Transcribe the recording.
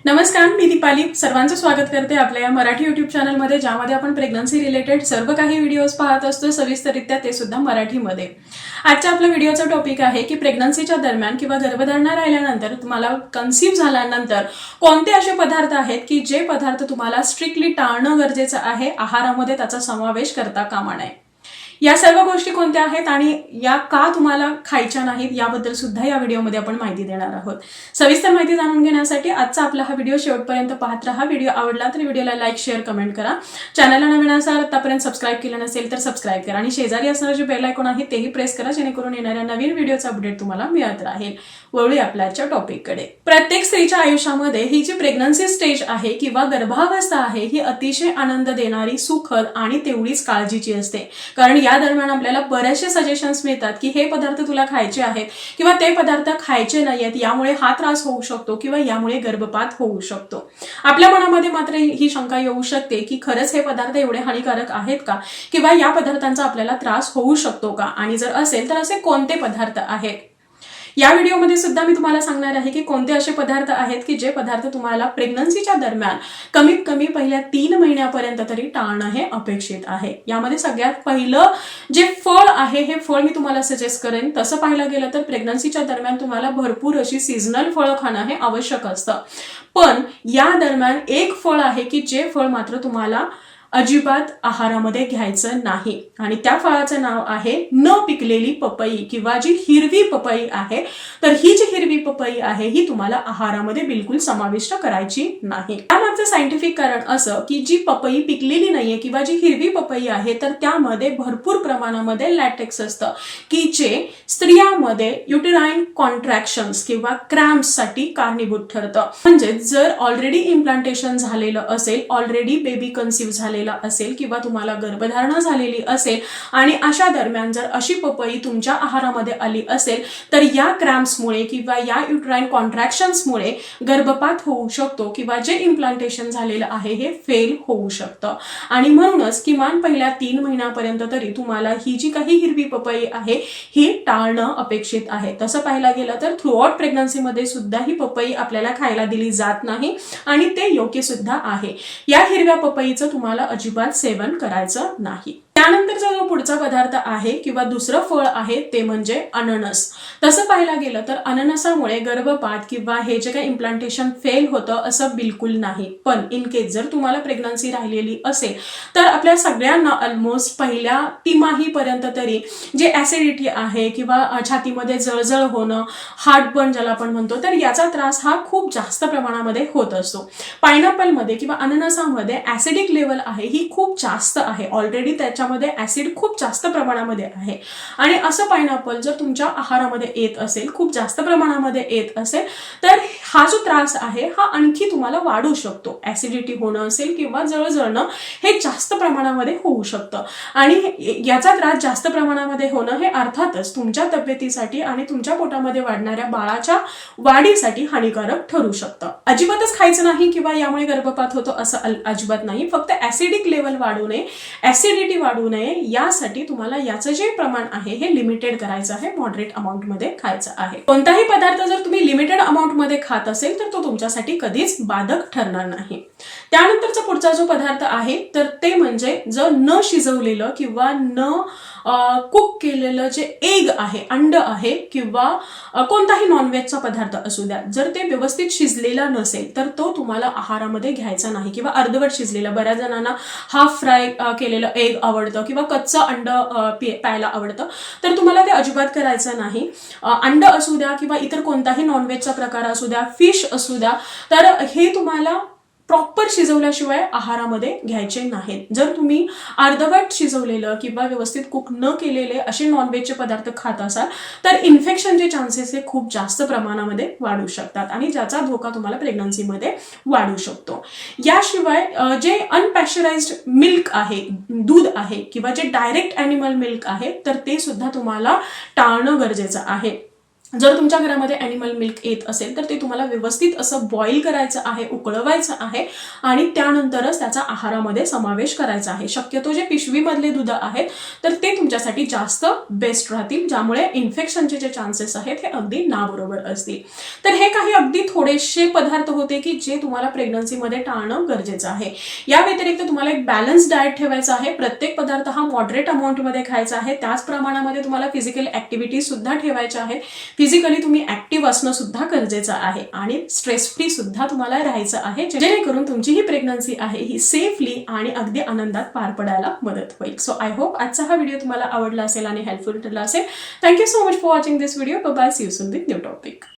नमस्कार मी दीपाली. सर्वांचं स्वागत करते आपल्या या मराठी युट्यूब चॅनलमध्ये ज्यामध्ये आपण प्रेग्नन्सी रिलेटेड सर्व काही व्हिडिओज पाहत असतो सविस्तरित्या ते सुद्धा मराठीमध्ये. आजच्या आपल्या व्हिडिओचा टॉपिक आहे की प्रेग्नन्सीच्या दरम्यान किंवा गर्भधारणा राहिल्यानंतर तुम्हाला कन्सिव्ह झाल्यानंतर कोणते असे पदार्थ आहेत की जे पदार्थ तुम्हाला स्ट्रिक्टली टाळणं गरजेचं आहे आहारामध्ये त्याचा समावेश करता कामा नये. या सर्व गोष्टी कोणत्या आहेत आणि या का तुम्हाला खायच्या नाहीत याबद्दल सुद्धा या व्हिडिओमध्ये आपण माहिती देणार आहोत. सविस्तर माहिती जाणून घेण्यासाठी आजचा आपला हा व्हिडिओ शेवटपर्यंत पाहत राहा. व्हिडिओ आवडला तर व्हिडिओला लाईक शेअर कमेंट करा. चॅनलला नवीन असाल आतापर्यंत सबस्क्राईब केलं नसेल तर सबस्क्राईब करा आणि शेजारी असणारं जे बेल आयकॉन आहे तेही प्रेस करा जेणेकरून येणाऱ्या नवीन व्हिडिओचा अपडेट तुम्हाला मिळत राहील. वळूया आपल्याच्या टॉपिककडे प्रत्येक स्त्रीच्या आयुष्यामध्ये ही जी प्रेग्नन्सी स्टेज आहे किंवा गर्भावस्था आहे ही अतिशय आनंद देणारी सुखद आणि तेवढीच काळजीची असते. कारण या दरम्यान आपल्याला बरेचसे सजेशन्स मिळतात की हे पदार्थ तुला खायचे आहेत किंवा ते पदार्थ खायचे नाही आहेत यामुळे हा त्रास होऊ शकतो किंवा यामुळे गर्भपात होऊ शकतो. आपल्या मनामध्ये मात्र ही शंका येऊ शकते की खरंच हे पदार्थ एवढे हानिकारक आहेत का? किंवा या पदार्थांचा आपल्याला त्रास होऊ शकतो का? आणि जर असेल तर असे कोणते पदार्थ आहेत? या व्हिडिओमध्ये सुद्धा मी तुम्हाला सांगणार आहे की कोणते असे पदार्थ आहेत की जे पदार्थ तुम्हाला प्रेग्नन्सीच्या दरम्यान कमीत कमी पहिल्या तीन महिन्यापर्यंत तरी टाळणं हे अपेक्षित आहे. यामध्ये सगळ्यात पहिलं जे फळ आहे हे फळ मी तुम्हाला सजेस्ट करेन. तसं पाहायला गेलं तर प्रेग्नन्सीच्या दरम्यान तुम्हाला भरपूर अशी सीझनल फळं खाणं हे आवश्यक असतं. पण या दरम्यान एक फळ आहे की जे फळ मात्र तुम्हाला अजिबात आहारामध्ये घ्यायचं नाही. आणि त्या फळाचं नाव आहे न पिकलेली पपई किंवा जी हिरवी पपई आहे. तर ही जी हिरवी पपई आहे ही तुम्हाला आहारामध्ये बिलकुल समाविष्ट करायची नाही. त्यामागचं सायंटिफिक कारण असं की जी पपई पिकलेली नाहीये किंवा जी हिरवी पपई आहे तर त्यामध्ये भरपूर प्रमाणामध्ये लॅटेक्स असतं. की जे स्त्रियामध्ये युटेराईन कॉन्ट्रॅक्शन्स किंवा क्रॅम्प्ससाठी कारणीभूत ठरतं. म्हणजे जर ऑलरेडी इम्प्लांटेशन झालेलं असेल ऑलरेडी बेबी कन्सिव्ह झाले झालेला असेल किंवा तुम्हाला गर्भधारणा झालेली असेल आणि अशा दरम्यान जर अशी पपई तुमच्या आहारामध्ये आली असेल तर या क्रॅम्प्समुळे किंवा या युट्राईन कॉन्ट्रॅक्शन्समुळे गर्भपात होऊ शकतो किंवा जे इम्प्लांटेशन झालेलं आहे हे फेल होऊ शकतं. आणि म्हणूनच किमान पहिल्या तीन महिन्यापर्यंत तरी तुम्हाला ही जी काही हिरवी पपई आहे ही टाळणं अपेक्षित आहे. तसं पाहायला गेलं तर थ्रूआउट प्रेग्नन्सीमध्ये सुद्धा ही पपई आपल्याला खायला दिली जात नाही आणि ते योग्य सुद्धा आहे. या हिरव्या पपईचं तुम्हाला अजिबात सेवन करायचं नाही. त्यानंतरचा जो पुढचा पदार्थ आहे किंवा दुसरं फळ आहे ते म्हणजे अननस. तसं पाहायला गेलं तर अननसामुळे गर्भपात किंवा हे जे काही इम्प्लांटेशन फेल होतं असं बिलकुल नाही. पण इन केस जर तुम्हाला प्रेग्नन्सी राहिलेली असेल तर आपल्या सगळ्यांना ऑलमोस्ट पहिल्या तिमाहीपर्यंत तरी जे ऍसिडिटी आहे किंवा छातीमध्ये जळजळ होणं हार्टबर्न ज्याला आपण म्हणतो तर याचा त्रास हा खूप जास्त प्रमाणामध्ये होत असतो. पायनॅपलमध्ये किंवा अननसामध्ये ऍसिडिक लेवल आहे ही खूप जास्त आहे. ऑलरेडी त्याच्या त्याच्यामध्ये ऍसिड खूप जास्त प्रमाणामध्ये आहे. आणि असं पायनॅपल जर तुमच्या आहारामध्ये येत असेल खूप जास्त प्रमाणामध्ये येत असेल तर हा जो त्रास आहे हा आणखी तुम्हाला वाढू शकतो. ऍसिडिटी होणं असेल किंवा जळजळणं हे जास्त प्रमाणामध्ये होऊ शकतं. आणि याचा त्रास जास्त प्रमाणामध्ये होणं हे अर्थातच तुमच्या तब्येतीसाठी आणि तुमच्या पोटामध्ये वाढणाऱ्या बाळाच्या वाढीसाठी हानिकारक ठरू शकतं. अजिबातच खायचं नाही किंवा यामुळे गर्भपात होतो असं अल- अजिबात नाही. फक्त ऍसिडिक लेवल वाढू नये ऍसिडिटी वाढू नये यासाठी तुम्हाला याचं जे प्रमाण आहे हे लिमिटेड करायचं आहे मॉडरेट अमाऊंटमध्ये खायचं आहे. कोणताही पदार्थ जर तुम्ही लिमिटेड अमाऊंटमध्ये खात असेल तर तो तुमच्यासाठी कधीच बाधक ठरणार नाही. त्यानंतरचा पुढचा जो पदार्थ आहे तर ते म्हणजे जर न शिजवलेलं किंवा न कुक केलेलं जे एग आहे अंड आहे किंवा कोणताही नॉनव्हेजचा पदार्थ असू द्या जर ते व्यवस्थित शिजलेला नसेल तर तो तुम्हाला आहारामध्ये घ्यायचा नाही किंवा अर्धवट शिजलेला. बऱ्याच जणांना हाफ फ्राय केलेलं एग आवडतं किंवा कच्चं अंड प्यायला आवडतं तर तुम्हाला ते अजिबात करायचं नाही. अंड असू द्या किंवा इतर कोणताही नॉनव्हेजचा प्रकार असू द्या फिश असू द्या तर हे तुम्हाला प्रॉपर शिजवल्याशिवाय आहारामध्ये घ्यायचे नाहीत. जर तुम्ही अर्धवट शिजवलेलं किंवा व्यवस्थित कुक न केलेले असे नॉनव्हेजचे पदार्थ खात असाल तर इन्फेक्शनचे चान्सेस हे खूप जास्त प्रमाणामध्ये वाढू शकतात आणि ज्याचा धोका तुम्हाला प्रेग्नन्सीमध्ये वाढू शकतो. याशिवाय जे अनपॅश्चराइज्ड मिल्क आहे दूध आहे किंवा जे डायरेक्ट ॲनिमल मिल्क आहे तर ते सुद्धा तुम्हाला टाळणं गरजेचं आहे. जर तुमच्या घरामध्ये ॲनिमल मिल्क येत असेल तर ते तुम्हाला व्यवस्थित असं बॉईल करायचं आहे उकळवायचं आहे आणि त्यानंतरच त्याचा आहारामध्ये समावेश करायचा आहे. शक्यतो जे पिशवीमधले दूध आहेत तर ते तुमच्यासाठी जास्त बेस्ट राहतील ज्यामुळे इन्फेक्शनचे जे चान्सेस आहेत हे अगदी नाबरोबर असतील. तर हे काही अगदी थोडेसे पदार्थ होते की जे तुम्हाला प्रेग्नन्सीमध्ये टाळणं गरजेचं आहे. या व्यतिरिक्त तुम्हाला एक बॅलन्स डाएट ठेवायचा आहे. प्रत्येक पदार्थ हा मॉडरेट अमाऊंटमध्ये खायचा आहे. त्याच प्रमाणामध्ये तुम्हाला फिजिकल ऍक्टिव्हिटी सुद्धा ठेवायच्या आहेत. फिजिकली तुम्ही ऍक्टिव्ह असणं सुद्धा गरजेचं आहे आणि स्ट्रेस फ्री सुद्धा तुम्हाला राहायचं आहे जेणेकरून तुमची ही प्रेग्नन्सी आहे ही सेफली आणि अगदी आनंदात पार पडायला मदत होईल. सो आय होप आजचा हा व्हिडिओ तुम्हाला आवडला असेल आणि हेल्पफुल ठरला असेल. Thank you so much for watching this video bye see you soon with new topic